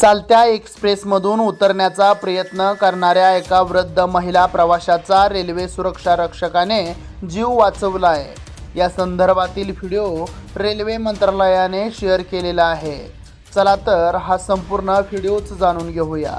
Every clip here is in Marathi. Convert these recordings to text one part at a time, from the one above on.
चालत्या एक्सप्रेसमधून उतरण्याचा प्रयत्न करणाऱ्या एका वृद्ध महिला प्रवाशाचा रेल्वे सुरक्षा रक्षकाने जीव वाचवला आहे या संदर्भातील व्हिडिओ रेल्वे मंत्रालयाने शेअर केलेला आहे. चला तर हा संपूर्ण व्हिडिओच जाणून घेऊया.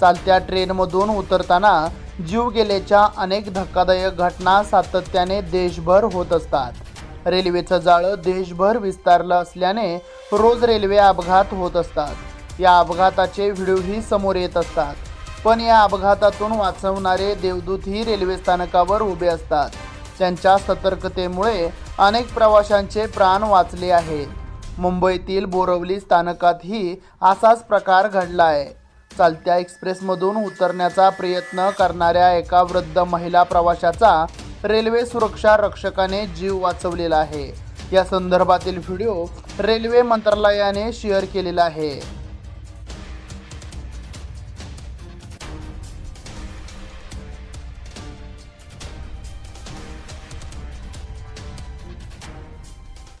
चालत्या ट्रेनमधून उतरताना जीव गेल्याच्या अनेक धक्कादायक घटना सातत्याने देशभर होत असतात. रेल्वेचं जाळं देशभर विस्तारलं असल्याने रोज रेल्वे अपघात होत असतात. या अपघाताचे व्हिडिओही समोर येत असतात. पण या अपघातातून वाचवणारे देवदूतही रेल्वे स्थानकावर उभे असतात. त्यांच्या सतर्कतेमुळे अनेक प्रवाशांचे प्राण वाचले आहेत मुंबईतील बोरवली स्थानकातही असाच प्रकार घडला आहे. चालत्या एक्सप्रेसमधून उतरण्याचा प्रयत्न करणाऱ्या एका वृद्ध महिला प्रवाशाचा रेल्वे सुरक्षा रक्षकाने जीव वाचवलेला आहे. या संदर्भातील व्हिडिओ रेल्वे मंत्रालयाने शेअर केलेला आहे.